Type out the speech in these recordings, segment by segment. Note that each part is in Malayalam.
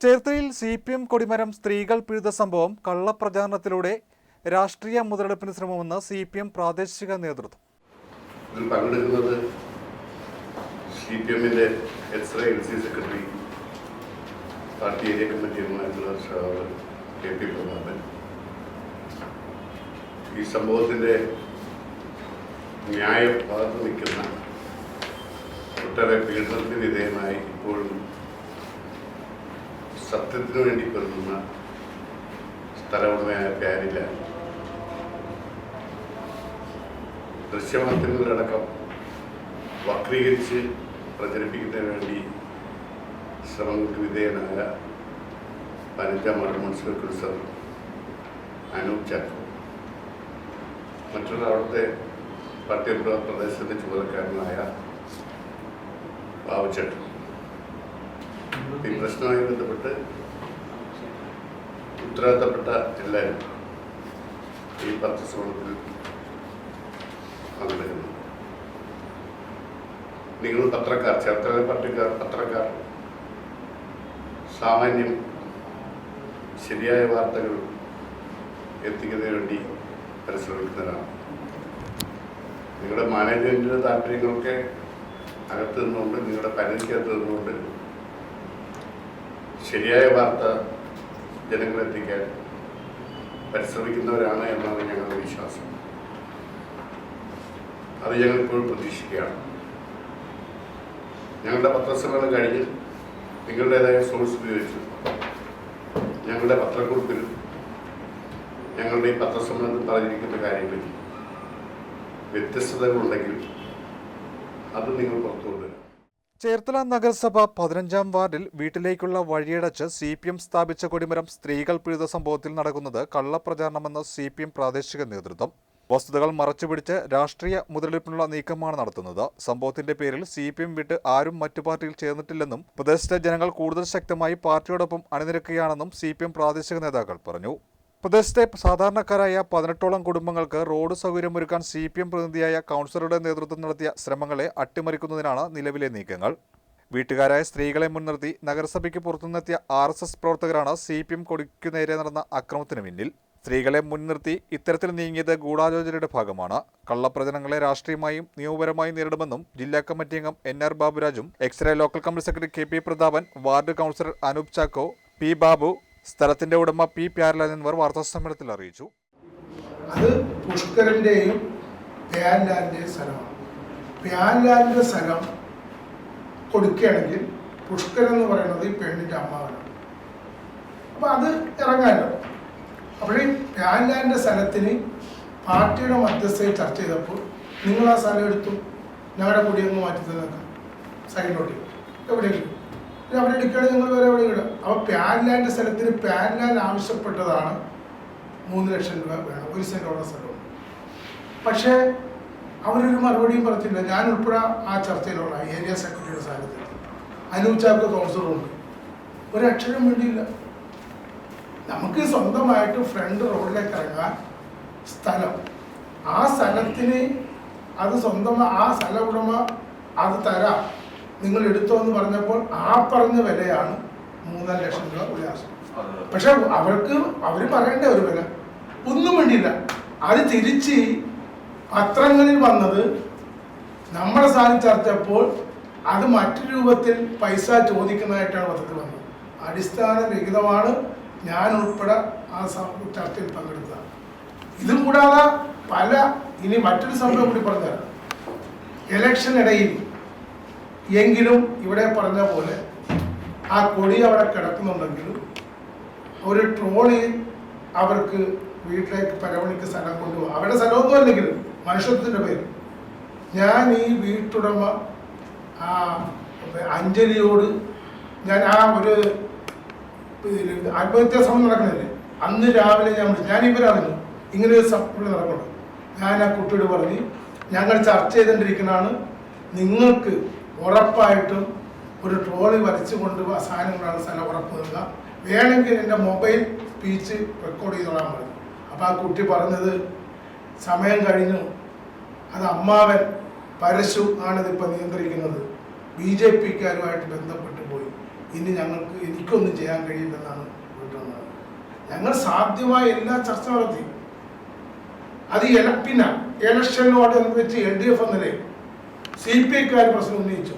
ചേർത്തലയിൽ സി പി എം കൊടിമരം സ്ത്രീകൾ പിഴുത സംഭവം കള്ളപ്രചാരണത്തിലൂടെ രാഷ്ട്രീയ മുതലെടുപ്പിന് ശ്രമമെന്ന് സി പി എം പ്രാദേശിക നേതൃത്വം. ഇതിൽ പങ്കെടുക്കുന്നത് സി പി എമ്മിന്റെ x-ray L C secretary party area committee ഈ സംഭവത്തിന്റെ ന്യായ ഭാഗത്ത് നിൽക്കുന്ന ഒട്ടേറെ പീഡനത്തിന് വിധേയമായി ഇപ്പോഴും സത്യത്തിനു വേണ്ടി പെരുന്ന സ്ഥലമുടമയായ പ്യാരില്ല ദൃശ്യമാധ്യമങ്ങളിലടക്കം വക്രീകരിച്ച് പ്രചരിപ്പിക്കുന്നതിന് വേണ്ടി ശ്രമങ്ങൾക്ക് വിധേയനായ പതിനഞ്ചാം ward municipal councillor Anoop Chacko. മറ്റുള്ള അവിടുത്തെ പാർട്ടി പ്രദേശത്തെ ചുമതലക്കാരനായ ബാബുച്ചേട്ടൻ ഈ പ്രശ്നവുമായി ബന്ധപ്പെട്ട് ഉത്തരവാദിത്തപ്പെട്ട എല്ലാവരും ഈ പത്രശ്രമത്തിൽ പങ്കെടുക്കുന്നു. നിങ്ങൾ പത്രക്കാർ ചേർത്തല പട്ടിക്കാർ പത്രക്കാർ സാമാന്യം ശരിയായ വാർത്തകൾ എത്തിക്കുന്നതിന് വേണ്ടി പരിശ്രമിക്കുന്നവരാണ് നിങ്ങളുടെ മാനേജ്മെന്റിന്റെ താല്പര്യങ്ങളൊക്കെ അകത്ത് നിന്നുകൊണ്ട് നിങ്ങളുടെ പരിധിക്കകത്ത് നിന്നുകൊണ്ട് ശരിയായ വാർത്ത ജനങ്ങളെത്തിക്കാൻ പരിശ്രമിക്കുന്നവരാണ് എന്നാണ് ഞങ്ങളുടെ വിശ്വാസം. അത് ഞങ്ങൾ ഇപ്പോഴും പ്രതീക്ഷിക്കുകയാണ്. ഞങ്ങളുടെ പത്രസമ്മേളനം കഴിഞ്ഞ് നിങ്ങളുടേതായ സോഴ്സ് ഉപയോഗിച്ച് ഞങ്ങളുടെ പത്രക്കുറിപ്പിൽ ഞങ്ങളുടെ ഈ പത്രസമ്മേളനത്തിൽ പറഞ്ഞിരിക്കുന്ന കാര്യങ്ങളിൽ വ്യത്യസ്തതകളുണ്ടെങ്കിൽ അത് നിങ്ങൾ പുറത്തു കൊണ്ടുവരും ചേർത്തല നഗരസഭ പതിനഞ്ചാം വാർഡിൽ വീട്ടിലേക്കുള്ള വഴിയടച്ച് സി പി എം സ്ഥാപിച്ച കൊടിമരം സ്ത്രീകൾ പിഴുത സംഭവത്തിൽ നടക്കുന്നത് കള്ളപ്രചാരണമെന്ന് സി പി എം പ്രാദേശിക നേതൃത്വം. വസ്തുതകൾ മറച്ചുപിടിച്ച് രാഷ്ട്രീയ മുതലെടുപ്പിനുള്ള നീക്കമാണ് നടത്തുന്നത്. സംഭവത്തിന്റെ പേരിൽ സി പി എം വിട്ട് ആരും മറ്റു പാർട്ടിയിൽ ചേർന്നിട്ടില്ലെന്നും പ്രദേശത്തെ ജനങ്ങൾ കൂടുതൽ ശക്തമായി പാർട്ടിയോടൊപ്പം അണിനിരക്കുകയാണെന്നും സി പി എം പ്രാദേശിക നേതാക്കൾ പറഞ്ഞു. പ്രദേശത്തെ സാധാരണക്കാരായ പതിനെട്ടോളം കുടുംബങ്ങൾക്ക് റോഡ് സൗകര്യമൊരുക്കാൻ സി പി എം പ്രതിനിധിയായ കൗൺസിലറുടെ നേതൃത്വം നടത്തിയ ശ്രമങ്ങളെ അട്ടിമറിക്കുന്നതിനാണ് നിലവിലെ നീക്കങ്ങൾ. വീട്ടുകാരായ സ്ത്രീകളെ മുൻനിർത്തി നഗരസഭയ്ക്ക് പുറത്തുനിന്നെത്തിയ ആർ എസ് എസ് പ്രവർത്തകരാണ് സി പി എം കൊടിക്കു നേരെ നടന്ന അക്രമത്തിന് പിന്നിൽ. സ്ത്രീകളെ മുൻനിർത്തി ഇത്തരത്തിൽ നീങ്ങിയത് ഗൂഢാലോചനയുടെ ഭാഗമാണ്. കള്ളപ്രചരണങ്ങളെ രാഷ്ട്രീയമായും നിയമപരമായും നേരിടുമെന്നും ജില്ലാ കമ്മിറ്റി അംഗം എൻ ആർ ബാബുരാജും x-ray local committee secretary K P Prathapan ward councillor Anoop Chacko P Babu സ്ഥലത്തിന്റെ ഉടമ പി പ്യാരലാൽ എന്നിവർ വാർത്താസമ്മേളനത്തിൽ അറിയിച്ചു. അത് പുഷ്കരന്റെയും പ്യാൻലാലിന്റെയും സ്ഥലമാണ്. പ്യാൻലാലിന്റെ സ്ഥലം കൊടുക്കുകയാണെങ്കിൽ പുഷ്കരൻ എന്ന് പറയുന്നത് ഈ പെണ്ണിന്റെ അമ്മാവനാണ്. അപ്പോൾ അത് ഇറങ്ങാമല്ലോ അപ്പോഴേ പ്യാൻലാലിന്റെ സ്ഥലത്തിന് പാർട്ടിയുടെ മധ്യസ്ഥയിൽ ചർച്ച ചെയ്തപ്പോൾ നിങ്ങൾ ആ സ്ഥലം എടുത്തു. ഞങ്ങളുടെ കൂടി ഒന്ന് മാറ്റി തന്നെ സൈഡിലോട്ട് എവിടെയെങ്കിലും ഇനി അവിടെ എടുക്കുകയാണെങ്കിൽ നിങ്ങൾ വേറെ എവിടെ ഇടാം. അപ്പോൾ പാൻലാൻഡ് സ്ഥലത്തിന് പാൻലാൻഡ് ആവശ്യപ്പെട്ടതാണ് മൂന്ന് ലക്ഷം രൂപ വേണം. ഒരു സെന്റോളം സ്ഥലം പക്ഷേ അവരൊരു മറുപടിയും പറഞ്ഞില്ല ഞാൻ ഉൾപ്പെടെ ആ ചർച്ചയിലുള്ള ഏരിയ സെക്രട്ടറിയുടെ സ്ഥാനത്ത് അനൂപ് ചാക്കോ കൗൺസിലറുണ്ട് ഒരക്ഷരം വേണ്ടിയില്ല. നമുക്ക് സ്വന്തമായിട്ട് ഫ്രണ്ട് റോഡിലേക്ക് ഇറങ്ങാൻ സ്ഥലം. ആ സ്ഥലത്തിന് അത് സ്വന്തം ആ സ്ഥല ഉടമ അത് തരാം. നിങ്ങൾ എടുത്തോ എന്ന് പറഞ്ഞപ്പോൾ ആ പറഞ്ഞ വിലയാണ് മൂന്നര ലക്ഷം രൂപ ഒരു ആശം പക്ഷെ അവർക്ക് അവർ പറയേണ്ട ഒരു വില. ഒന്നും വേണ്ടിയില്ല. അത് തിരിച്ച് പത്രങ്ങളിൽ വന്നത് നമ്മളെ സാധനം ചർച്ചപ്പോൾ അത് മറ്റു രൂപത്തിൽ പൈസ ചോദിക്കുന്നതായിട്ടാണ് പത്രത്തിൽ വന്നത്. അടിസ്ഥാന രഹിതമാണ് ഞാൻ ഉൾപ്പെടെ ആ ചർച്ചയിൽ പങ്കെടുത്തത്. ഇതും കൂടാതെ പല ഇനി മറ്റൊരു സംഭവം കൂടി പറഞ്ഞുതരാം. ഇലക്ഷൻ ഇടയിൽ എങ്കിലും ഇവിടെ പറഞ്ഞ പോലെ ആ കൊടി അവിടെ കിടക്കുന്നുണ്ടെങ്കിലും ഒരു ട്രോളി അവർക്ക് വീട്ടിലേക്ക് പരമണിക്ക് സ്ഥലം കൊണ്ടുപോകും. അവരുടെ സ്ഥലമൊന്നും അല്ലെങ്കിലും മനുഷ്യത്വത്തിന്റെ പേര് ഞാൻ ഈ വീട്ടുടമ ആ അഞ്ജലിയോട് ഞാൻ ആ ഒരു ആത്മഹത്യാ ശ്രമം നടക്കുന്നില്ലേ അന്ന് രാവിലെ ഞാൻ വിളിച്ചു. ഞാൻ ഇവരറിഞ്ഞു ഇങ്ങനെ ഒരു സപ്പോർട്ട് നടക്കുന്നു ഞാൻ ആ കുട്ടിയോട് പറഞ്ഞ് ഞങ്ങൾ ചർച്ച ചെയ്തുകൊണ്ടിരിക്കുന്നതാണ് നിങ്ങൾക്ക് ഉറപ്പായിട്ടും ഒരു ട്രോളി വരച്ചു കൊണ്ട് സാധനങ്ങളാണ് സ്ഥലം ഉറപ്പ് നൽകുക വേണമെങ്കിൽ എന്റെ മൊബൈൽ സ്പീച്ച് റെക്കോർഡ് ചെയ്തോളാൻ പറഞ്ഞു അപ്പോൾ ആ കുട്ടി പറഞ്ഞത് സമയം കഴിഞ്ഞു. അത് അമ്മാവൻ പരശു ആണിതിപ്പോൾ നിയന്ത്രിക്കുന്നത്. ബി ജെ പിക്കാരുമായിട്ട് ബന്ധപ്പെട്ട് പോയി. ഇനി ഞങ്ങൾക്ക് എനിക്കൊന്നും ചെയ്യാൻ കഴിയില്ലെന്നാണ് വീട്ടുന്നത് ഞങ്ങൾ സാധ്യമായ എല്ലാ ചർച്ച നടത്തി. അത് എല പിന്നെ ഇലക്ഷനോട് വെച്ച് എൽ ഡി എഫ് എന്നതിലെ സി പി ഐക്കാർ പ്രശ്നം ഉന്നയിച്ചു.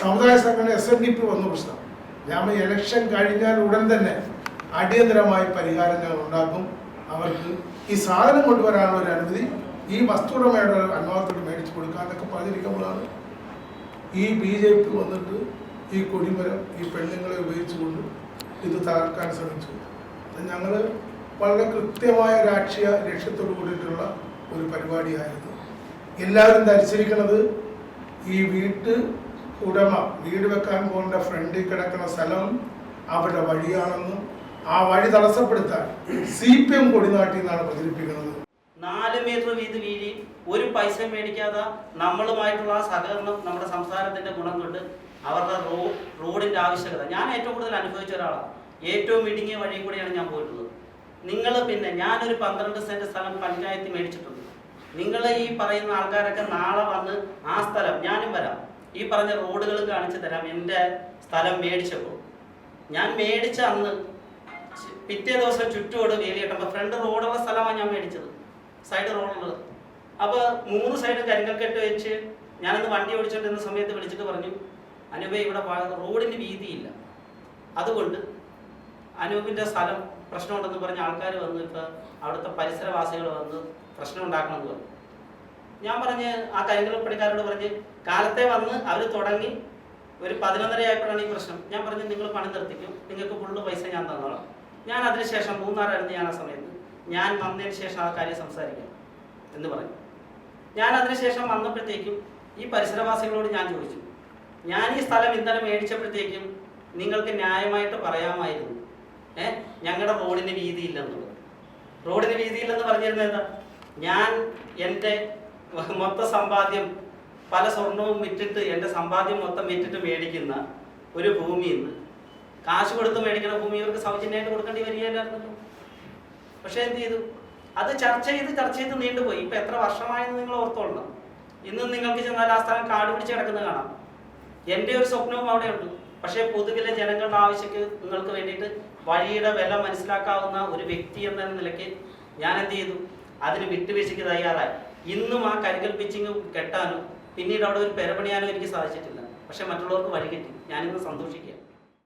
സമുദായ സംഘടന എസ് എൻ ഡി പി വന്ന പ്രശ്നം. ഞാൻ ഇലക്ഷൻ കഴിഞ്ഞാൽ ഉടൻ തന്നെ അടിയന്തരമായി പരിഹാരം ഞങ്ങൾ ഉണ്ടാക്കും. അവർക്ക് ഈ സാധനം കൊണ്ടുവരാനുള്ള ഒരു അനുമതി ഈ വസ്തുടമയുടെ അനുവാദത്തോട് മേടിച്ചു കൊടുക്കാന്നൊക്കെ പറഞ്ഞിരിക്കുമ്പോഴാണ് ഈ ബി ജെ പി വന്നിട്ട് ഈ കൊടിമരം ഈ പെണ്ണുങ്ങളെ ഉപയോഗിച്ചുകൊണ്ട് ഇത് തകർക്കാൻ ശ്രമിച്ചു ഞങ്ങൾ വളരെ കൃത്യമായ രാഷ്ട്രീയ ലക്ഷ്യത്തോട് കൂടിയിട്ടുള്ള ഒരു പരിപാടിയായിരുന്നു. എല്ലാവരും ധരിച്ചിരിക്കുന്നത് ഈ വീട്ട് ഉടമ വീട് വെക്കാൻ പോകേണ്ട ഫ്രണ്ടിൽ കിടക്കുന്ന സ്ഥലം അവരുടെ വഴിയാണെന്നും ആ വഴി തടസ്സപ്പെടുത്താൻ സി പി എം കൊടിനാട്ടി എന്നാണ് പ്രചരിപ്പിക്കുന്നത്. നാല് മീറ്റർ വീതി വീതി ഒരു പൈസ മേടിക്കാതെ നമ്മളുമായിട്ടുള്ള സഹകരണം നമ്മുടെ സംസ്ഥാനത്തിന്റെ ഗുണം കൊണ്ട് അവരുടെ റോഡിന്റെ ആവശ്യകത. ഞാൻ ഏറ്റവും കൂടുതൽ അനുഭവിച്ച ഒരാളാണ്. ഏറ്റവും ഇടുങ്ങിയ വഴിയും കൂടിയാണ് ഞാൻ പോയിട്ടുള്ളത്. നിങ്ങൾ പിന്നെ ഞാനൊരു പന്ത്രണ്ട് സെന്റ് സ്ഥലം പഞ്ചായത്ത് മേടിച്ചിട്ടുണ്ട്. നിങ്ങൾ ഈ പറയുന്ന ആൾക്കാരൊക്കെ നാളെ വന്ന് ആ സ്ഥലം ഞാനും വരാം. ഈ പറഞ്ഞ റോഡുകൾ കാണിച്ചു തരാം എന്റെ സ്ഥലം മേടിച്ചപ്പോൾ. ഞാൻ മേടിച്ച അന്ന് പിറ്റേ ദിവസം ചുറ്റോട് വേലിയിട്ടപ്പോൾ ഫ്രണ്ട് റോഡുള്ള സ്ഥലമാണ് ഞാൻ മേടിച്ചത് സൈഡ് റോഡുള്ളത്. അപ്പോൾ മൂന്ന് സൈഡും കരിങ്കൽക്കെട്ട് വെച്ച് ഞാനന്ന് വണ്ടി ഓടിച്ചുകൊണ്ടിരുന്ന സമയത്ത് വിളിച്ചിട്ട് പറഞ്ഞു അനുപ ഇവിടെ റോഡിന് വീതിയില്ല. അതുകൊണ്ട് അനൂപിന്റെ സ്ഥലം പ്രശ്നമുണ്ടെന്ന് പറഞ്ഞ ആൾക്കാർ വന്ന് ഇപ്പോൾ അവിടുത്തെ പരിസരവാസികൾ വന്ന് പ്രശ്നം ഉണ്ടാക്കണമെന്ന് പറഞ്ഞു. ഞാൻ പറഞ്ഞ് ആ പണിക്കാരോട് പറഞ്ഞ് കാലത്തെ വന്ന് അവർ തുടങ്ങി ഒരു പതിനൊന്നര ആയപ്പോഴാണ് ഈ പ്രശ്നം. ഞാൻ പറഞ്ഞു നിങ്ങൾ പണി നിർത്തിക്കും നിങ്ങൾക്ക് ഫുള്ള് പൈസ ഞാൻ തന്നോളാം. ഞാൻ അതിനുശേഷം മൂന്നാറായിരുന്നു ഞാൻ ആ സമയത്ത് ഞാൻ വന്നതിന് ശേഷം ആ കാര്യം സംസാരിക്കാം എന്ന് പറഞ്ഞു. ഞാൻ അതിനുശേഷം വന്നപ്പോഴത്തേക്കും ഈ പരിസരവാസികളോട് ഞാൻ ചോദിച്ചു. ഞാൻ ഈ സ്ഥലം ഇന്നലെ മേടിച്ചപ്പോഴത്തേക്കും നിങ്ങൾക്ക് ന്യായമായിട്ട് പറയാമായിരുന്നു. ഏ? ഞങ്ങളുടെ റോഡിന് വീതിയില്ലെന്നുള്ളത്. റോഡിന് വീതിയില്ലെന്ന് പറഞ്ഞിരുന്നത് എന്താ? ഞാൻ എന്റെ മൊത്ത സമ്പാദ്യം പല സ്വർണവും വിറ്റിട്ട് എന്റെ സമ്പാദ്യം മൊത്തം വിറ്റിട്ട് മേടിക്കുന്ന ഒരു ഭൂമിയിൽ നിന്ന് കാശ് കൊടുത്ത് മേടിക്കുന്ന ഭൂമി ഇവർക്ക് സൗജന്യമായിട്ട് കൊടുക്കേണ്ടി വരികയില്ലായിരുന്നല്ലോ. പക്ഷെ എന്ത് ചെയ്തു? അത് ചർച്ച ചെയ്ത് ചർച്ച ചെയ്ത് നീണ്ടുപോയി ഇപ്പൊ എത്ര വർഷമായെന്ന് നിങ്ങൾ ഓർത്തോളണം. ഇന്ന് നിങ്ങൾക്ക് ചെന്നാൽ ആ സ്ഥലം കാട് പിടിച്ച് കിടക്കുന്നത് കാണാം. എന്റെ ഒരു സ്വപ്നവും അവിടെയുണ്ട്. പക്ഷേ പൊതുവിലെ ജനങ്ങളുടെ ആവശ്യക്ക് നിങ്ങൾക്ക് വേണ്ടിയിട്ട് വഴിയുടെ വില മനസ്സിലാക്കാവുന്ന ഒരു വ്യക്തി എന്ന നിലയ്ക്ക് ഞാൻ എന്ത് ചെയ്തു? അതിന് വിട്ടുവീഴ്ചയ്ക്ക് തയ്യാറായി. ഇന്നും ആ കരിക്കൽ പിച്ചിങ് കെട്ടാനും പിന്നീട് അവിടെ ഒരു പെരപണിയാനും എനിക്ക് സാധിച്ചിട്ടില്ല. പക്ഷെ മറ്റുള്ളവർക്ക് വഴി കിട്ടി. ഞാനിന്ന് സന്തോഷിക്കുക